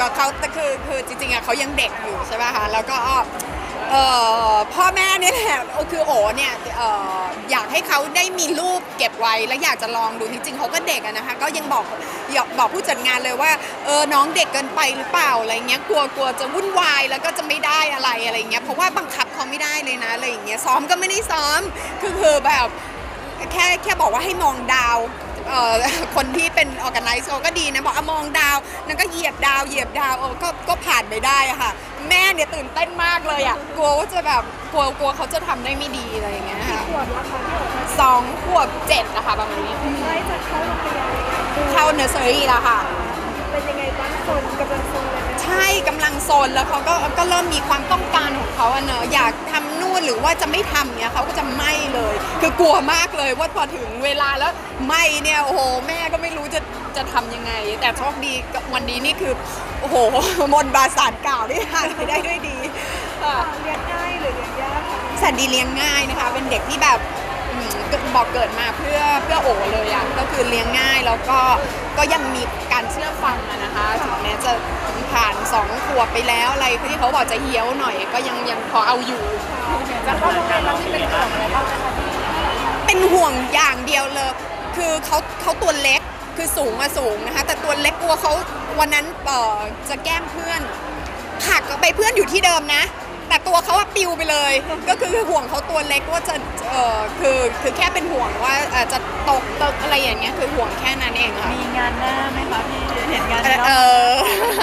ก็เขาแต่คือคือจริงๆอะเขายังเด็กอยู่ใช่ป่ะคะแล้วก็เอ่อพ่อแม่เนี่ยแหละคือโอเนี่ยเอ่ออยากให้เขาได้มีรูปเก็บไว้แล้วอยากจะลองดูจริงๆเขาก็เด็กอะนะคะก็ยังบอกอยากบอกผู้จัดงานเลยว่าเออน้องเด็กเกินไปหรือเปล่าอะไรเงี้ยกลัวกลัวจะวุ่นวายแล้วก็จะไม่ได้อะไรอะไรเงี้ยเพราะว่าบังคับเขาไม่ได้เลยนะอะไรอย่างเงี้ยซ้อมก็ไม่ได้ซ้อมคือคือแบบแค่แค่บอกว่าให้มองดาว เอ่อคนที่เป็นออแกไนซ์เขาก็ดีนะบอกอะมองดาวนั่นก็เหยียบดาวเหยียบดาวเออก็ก็ผ่านไปได้อะค่ะ แม่เนี่ยตื่นเต้นมากเลยอะกลัวว่าจะแบบกลัวกลัวเขาจะทำได้ไม่ดีอะไรอย่างเงี้ยค่ะขวบแล้วค่ะพี่โอ๋สองขวบเจ็ดนะคะประมาณนี้ใกล้จะเข้าโรงเรียนแล้วดูเข้าเนอร์เซอรี่แล้วค่ะ เป็นยังไงบ้างโซนกำลังโซนเลยไหม ใช่กำลังโซนแล้วเขาก็ก็เริ่มมีความต้องการของเขาอะเนอะอยากทำนู่นหรือว่าจะไม่ทำเนี่ยเขาก็จะไม่เลย คือกลัวมากเลยว่าพอถึงเวลาแล้วไม่เนี่ยโอ้โหแม่ก็ไม่รู้จะจะทำยังไง แต่โชคดีวันนี้นี่คือโอ้โหมนต์บาสารกล่าวได้ผ่านไปได้ด้วยดีค่ะเรียนง่ายหรือเรียนยากคะแสนดีเลี้ยงง่ายนะคะ เป็นเด็กที่แบบอืม บอกเกิดมาเพื่อเพื่อโอเลยอะก็คือเลี้ยงง่ายแล้วก็ก็ยังมีการเชื่อฟังนะคะถึงแม้จะผ่านสองขวบไปแล้วอะไรที่เขาบอกจะเฮี้ยวหน่อย ก็ยังยังพอเอาอยู่แล้วก็โรงเรียนเราที่เป็นห่วงอะไรบ้างไหมคะพี่เป็นห่วงอย่างเดียวเลย คือเขาเขาตัวเล็กคือสูงมาสูงนะคะ แต่ตัวเล็กกลัวเขาวันนั้นเออจะแกล้งเพื่อนผักไปเพื่อนอยู่ที่เดิมนะ แต่ตัวเขาอะปิวไปเลย ก็คือห่วงเขาตัวเล็กว่าจะเอ่อคือคือแค่เป็นห่วงว่าเอ่อจะตกตกอะไรอย่างเงี้ยคือห่วงแค่นั้นเองค่ะมีงานหน้าไหมคะพี่เห็นงานเอในอรเออ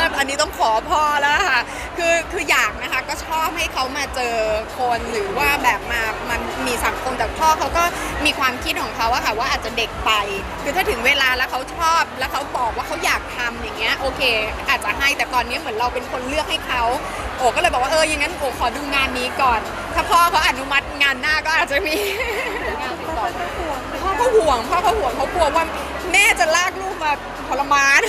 บออันนี้ต้องขอพ่อแล้วค่ะคือคืออยากนะคะก็ชอบให้เขามาเจอคนหรือว่าแบบมามันมีสังคมแต่พ่อเขาก็มีความคิดของเขาอะค่ะว่าอาจจะเด็กไป คือถ้าถึงเวลาแล้วเขาชอบแล้วเขาบอกว่าเขาอยากทำอย่างเงี้ยโอเค อาจจะให้แต่ตอนนี้เหมือนเราเป็นคนเลือกให้เขาโอ้ก็เลยบอกว่าเอออย่างนั้นโอ้ขอดูงานนี้ก่อน ถ้าพ่อเขาอนุมัติงานหน้าก็อาจจะมี งานติดต่อห่วงพ่อเขาห่วงพ่อเขาห่วงเขากลัวว่าแม่จะลากลูกมาทรมาน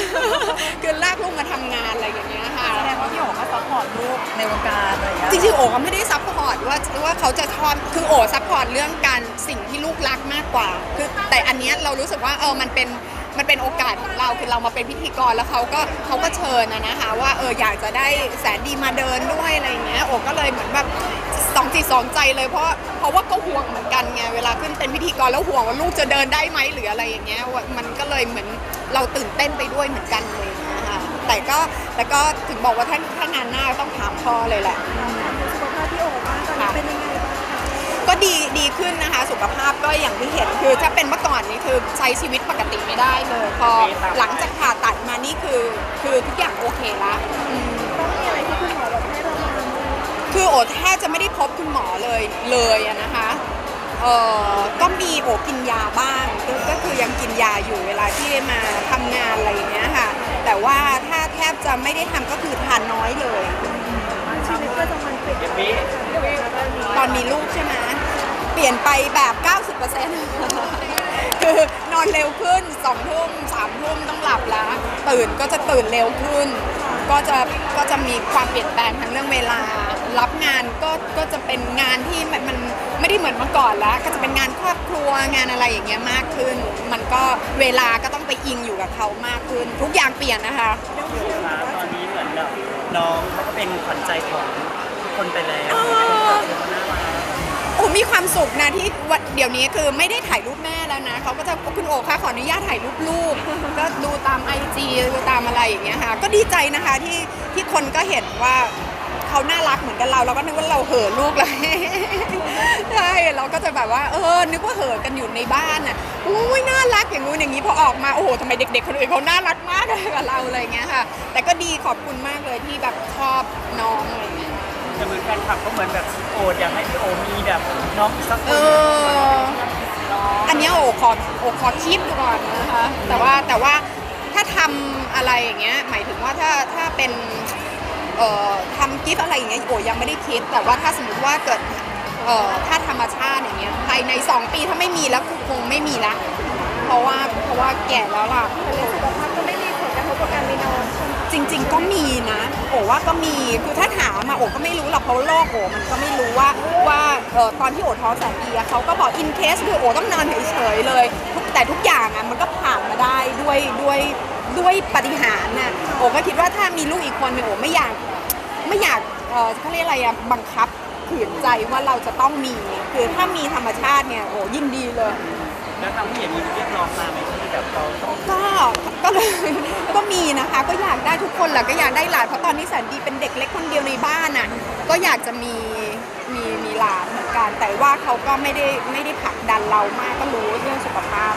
คือลากลูกมาทำงานอะไรอย่างเงี้ยค่ะ แสดงว่าพี่โอ๋ก็ซัพพอร์ตลูกในวงการอะไรอย่างเงี้ยจริงๆโอ๋ก็ไม่ได้ซัพพอร์ตว่าว่าเขาจะชอบคือโอ๋ซัพพอร์ตเรื่องการสิ่งที่ลูกรักมากกว่า คือแต่อันเนี้ยเรารู้สึกว่าเออมันเป็น มันเป็นโอกาสของเราคือเรามาเป็นพิธีกรแล้วเขาก็เขาก็เชิญนะนะคะ ว่าเอออยากจะได้แสนดีมาเดินด้วยอะไรเงี้ยโอก็เลยเหมือนแบบสองจิตสองใจเลยเพราะเพราะว่าก็ห่วงเหมือนกันไงเวลาขึ้นเป็นพิธีกรแล้วห่วงว่าลูกจะเดินได้ไหมหรืออะไรอย่างเงี้ยว่ามันก็เลยเหมือนเราตื่นเต้นไปด้วยเหมือนกันเลยนะคะแต่ก็แต่ก็ถึงบอกว่าถ้าถ้างานหน้าต้องถามพ่อเลยแหละสุขภาพพี่โอ๋บ้างตอนนี้เป็นยังไง ดีดีขึ้นนะคะ สุขภาพก็อย่างที่เห็นคือถ้าเป็นเมื่อก่อนนี้คือใช้ชีวิตปกติไม่ได้เลย พอหลังจากผ่าตัดมานี่คือ คือทุกอย่างโอเคละอืมต้องมีอะไรที่คุณหมอแบบให้เรามาดูคือโอแทบจะไม่ได้พบคุณหมอเลยเลยอะนะคะเออก็มีโอกินยาบ้างก็ก็คือยังกินยาอยู่เวลาที่มาทำงานอะไรอย่างเงี้ยค่ะ แต่ว่าถ้าแทบจะไม่ได้ทำก็คือทานน้อยเลยชีวิตประจำวันเปลี่ยนไปไหมคะพี่โอ๋คะตอนนี้ตอนมีลูกใช่ไหมเปลี่ยนไปแบบ 90%คือนอนเร็วขึ้น2ทุ่ม3ทุ่มต้องหลับแล้ว ตื่นก็จะตื่นเร็วขึ้น ก็จะก็จะมีความเปลี่ยนแปลงทางเรื่องเวลา รับงานก็ก็จะเป็นงานที่มันมันไม่ได้เหมือนเมื่อก่อนแล้ว ก็จะเป็นงานครอบครัวงานอะไรอย่างเงี้ยมากขึ้น มันก็เวลาก็ต้องไปอิงอยู่กับเขามากขึ้น ทุกอย่างเปลี่ยนนะคะคะตอนนี้เหมือนแบบน้องเขาก็เป็นขวัญใจของคนไปแล้วอ๋อน่ารัก โอ้มีความสุขนะที่วันเดี๋ยวนี้คือไม่ได้ถ่ายรูปแม่แล้วนะเขาก็จะคุณโอคะขออนุญาตถ่ายรูปลูกก็ดูตามไอจีดูตามอะไรอย่างเงี้ยค่ะก็ดีใจนะคะที่ที่คนก็เห็นว่าเขาน่ารักเหมือนกันเราเราก็นึกว่าเราเห่อลูกเลยใช่เราก็จะแบบว่าเออนึกว่าเห่อกันอยู่ในบ้านน่ะอุ้ยน่ารักอย่างงู้นอย่างนี้พอออกมาโอ้โหทำไมเด็ก ๆ คนอื่นเขาน่ารักมากเลยกับเราอะไรเงี้ยค่ะ แต่ก็ดีขอบคุณมากเลยที่แบบชอบน้องอะไรเงี้ย แต่เหมือนแฟนคลับก็เหมือนแบบโอดอยากให้พี่โอมีแบบน้องอีกสักคเอนอ อันเนี้ยโอขอโอขอคิดดูก่อนนะคะ แต่ว่าแต่ว่าถ้าทำอะไรอย่างเงี้ยหมายถึงว่าถ้าถ้าเป็นเอ่อทำกิฟต์อะไรอย่างเงี้ยโอยังไม่ได้คิด แต่ว่าถ้าสมมติว่าเกิดเอ่อถ้าธรรมชาติอย่างเงี้ยภายใน 2 ปีถ้าไม่มีแล้วคงไม่มีละเพราะว่าเพราะว่าแก่แล้วล่ะแต่เรื่องสุขภาพก็ไม่ มีผลกระทบกับการมีน้องใช่ไหมจริง ๆ ก็มีนะ โอว่าก็มีคือถ้าถามมาโอก็ไม่รู้หรอกเพราะโลกโอมันก็ไม่รู้ว่าว่าเออตอนที่โอท้องแสนดีอะเขาก็บอกอินเคสคือโอต้องนอนเฉยๆเลยทุกแต่ทุกอย่างอะมันก็ผ่านมาได้ด้วยด้วยด้วยปฏิหารน่ะโอก็คิดว่าถ้ามีลูกอีกคนหนึ่งโอไม่อยากไม่อยากเออเขาเรียกอะไรอะบังคับขืนใจว่าเราจะต้องมี คือถ้ามีธรรมชาติเนี่ยโอ้ยินดีเลย แล้วทางผู้ใหญ่มีเรียกร้องมาไหมที่แบบเราต้องก็ก็เลยก็มีนะคะก็อยากได้ทุกคนแหละก็อยากได้หลานเพราะตอนนี้แสนดีเป็นเด็กเล็กคนเดียวในบ้านอะก็อยากจะมีมีมีหลานเหมือนกัน แต่ว่าเขาก็ไม่ได้ไม่ได้ผลักดันเรามากก็รู้เรื่องสุขภาพ